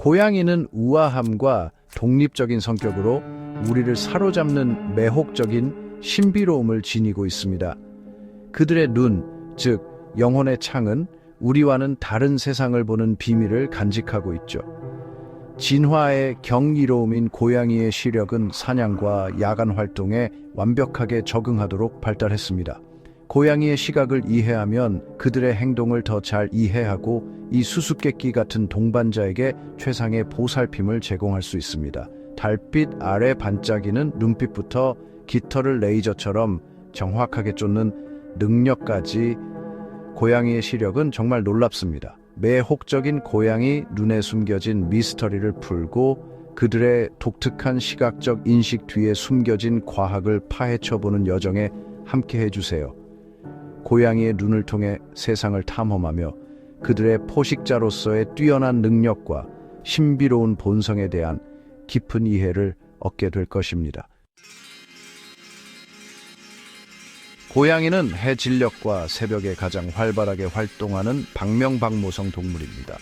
고양이는 우아함과 독립적인 성격으로 우리를 사로잡는 매혹적인 신비로움을 지니고 있습니다. 그들의 눈, 즉 영혼의 창은 우리와는 다른 세상을 보는 비밀을 간직하고 있죠. 진화의 경이로움인 고양이의 시력은 사냥과 야간 활동에 완벽하게 적응하도록 발달했습니다. 고양이의 시각을 이해하면 그들의 행동을 더 잘 이해하고 이 수수께끼 같은 동반자에게 최상의 보살핌을 제공할 수 있습니다. 달빛 아래 반짝이는 눈빛부터 깃털을 레이저처럼 정확하게 쫓는 능력까지 고양이의 시력은 정말 놀랍습니다. 매혹적인 고양이 눈에 숨겨진 미스터리를 풀고 그들의 독특한 시각적 인식 뒤에 숨겨진 과학을 파헤쳐보는 여정에 함께 해주세요. 고양이의 눈을 통해 세상을 탐험하며 그들의 포식자로서의 뛰어난 능력과 신비로운 본성에 대한 깊은 이해를 얻게 될 것입니다. 고양이는 해 진력과 새벽에 가장 활발하게 활동하는 박명박모성 동물입니다.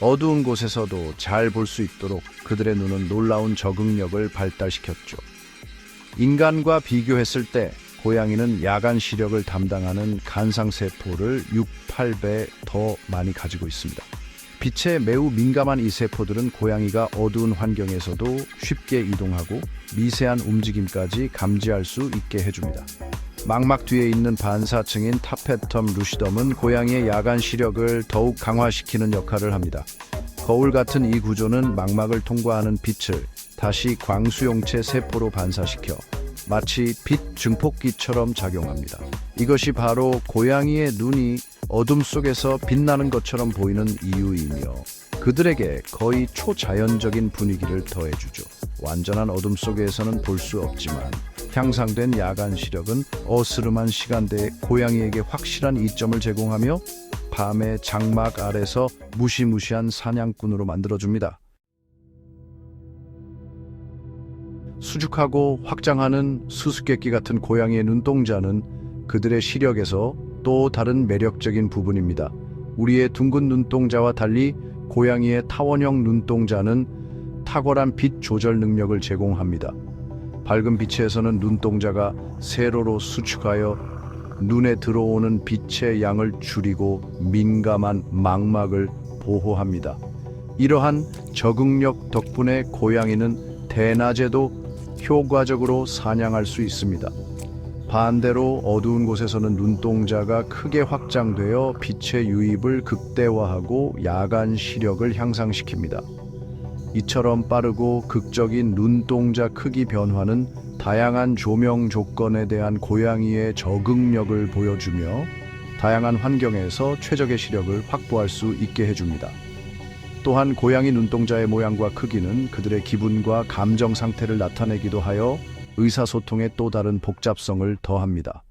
어두운 곳에서도 잘 볼 수 있도록 그들의 눈은 놀라운 적응력을 발달시켰죠. 인간과 비교했을 때 고양이는 야간 시력을 담당하는 간상세포를 6, 8배 더 많이 가지고 있습니다. 빛에 매우 민감한 이 세포들은 고양이가 어두운 환경에서도 쉽게 이동하고 미세한 움직임까지 감지할 수 있게 해줍니다. 망막 뒤에 있는 반사층인 타페텀 루시덤은 고양이의 야간 시력을 더욱 강화시키는 역할을 합니다. 거울 같은 이 구조는 망막을 통과하는 빛을 다시 광수용체 세포로 반사시켜 마치 빛 증폭기처럼 작용합니다. 이것이 바로 고양이의 눈이 어둠 속에서 빛나는 것처럼 보이는 이유이며 그들에게 거의 초자연적인 분위기를 더해주죠. 완전한 어둠 속에서는 볼 수 없지만 향상된 야간 시력은 어스름한 시간대에 고양이에게 확실한 이점을 제공하며 밤의 장막 아래서 무시무시한 사냥꾼으로 만들어줍니다. 수줍하고 확장하는 수수께끼 같은 고양이의 눈동자는 그들의 시력에서 또 다른 매력적인 부분입니다. 우리의 둥근 눈동자와 달리 고양이의 타원형 눈동자는 탁월한 빛 조절 능력을 제공합니다. 밝은 빛에서는 눈동자가 세로로 수축하여 눈에 들어오는 빛의 양을 줄이고 민감한 망막을 보호합니다. 이러한 적응력 덕분에 고양이는 대낮에도 효과적으로 사냥할 수 있습니다. 반대로 어두운 곳에서는 눈동자가 크게 확장되어 빛의 유입을 극대화하고 야간 시력을 향상시킵니다. 이처럼 빠르고 극적인 눈동자 크기 변화는 다양한 조명 조건에 대한 고양이의 적응력을 보여주며 다양한 환경에서 최적의 시력을 확보할 수 있게 해줍니다. 또한 고양이 눈동자의 모양과 크기는 그들의 기분과 감정 상태를 나타내기도 하여 의사소통에 또 다른 복잡성을 더합니다.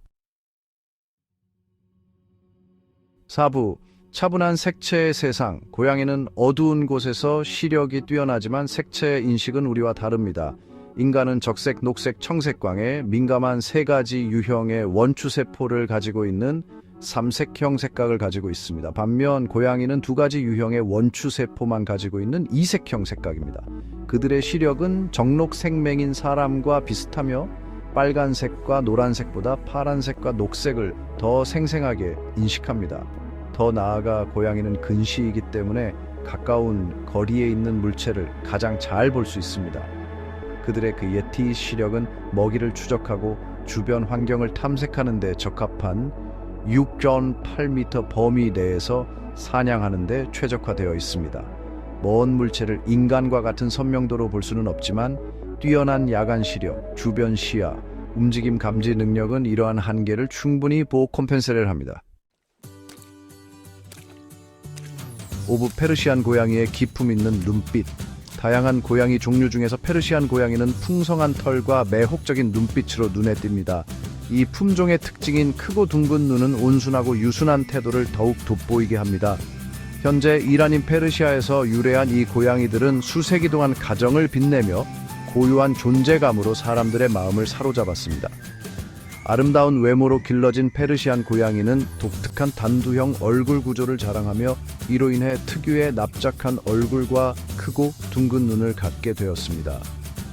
4부 차분한 색채의 세상 고양이는 어두운 곳에서 시력이 뛰어나지만 색채의 인식은 우리와 다릅니다. 인간은 적색, 녹색, 청색광에 민감한 세 가지 유형의 원추세포를 가지고 있는 삼색형 색각을 가지고 있습니다. 반면 고양이는 두 가지 유형의 원추세포만 가지고 있는 이색형 색각입니다. 그들의 시력은 정록 생맹인 사람과 비슷하며 빨간색과 노란색보다 파란색과 녹색을 더 생생하게 인식합니다. 더 나아가 고양이는 근시이기 때문에 가까운 거리에 있는 물체를 가장 잘 볼 수 있습니다. 그들의 그 예티 시력은 먹이를 추적하고 주변 환경을 탐색하는 데 적합한 6.8m 범위 내에서 사냥하는 데 최적화되어 있습니다. 먼 물체를 인간과 같은 선명도로 볼 수는 없지만 뛰어난 야간 시력, 주변 시야, 움직임 감지 능력은 이러한 한계를 충분히 보호 콤펜세를 합니다. 오브 페르시안 고양이의 기품 있는 눈빛. 다양한 고양이 종류 중에서 페르시안 고양이는 풍성한 털과 매혹적인 눈빛으로 눈에 띕니다. 이 품종의 특징인 크고 둥근 눈은 온순하고 유순한 태도를 더욱 돋보이게 합니다. 현재 이란인 페르시아에서 유래한 이 고양이들은 수세기 동안 가정을 빛내며 고유한 존재감으로 사람들의 마음을 사로잡았습니다. 아름다운 외모로 길러진 페르시안 고양이는 독특한 단두형 얼굴 구조를 자랑하며 이로 인해 특유의 납작한 얼굴과 크고 둥근 눈을 갖게 되었습니다.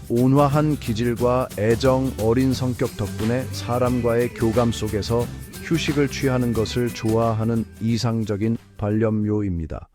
온화한 기질과 애정 어린 성격 덕분에 사람과의 교감 속에서 휴식을 취하는 것을 좋아하는 이상적인 반려묘입니다.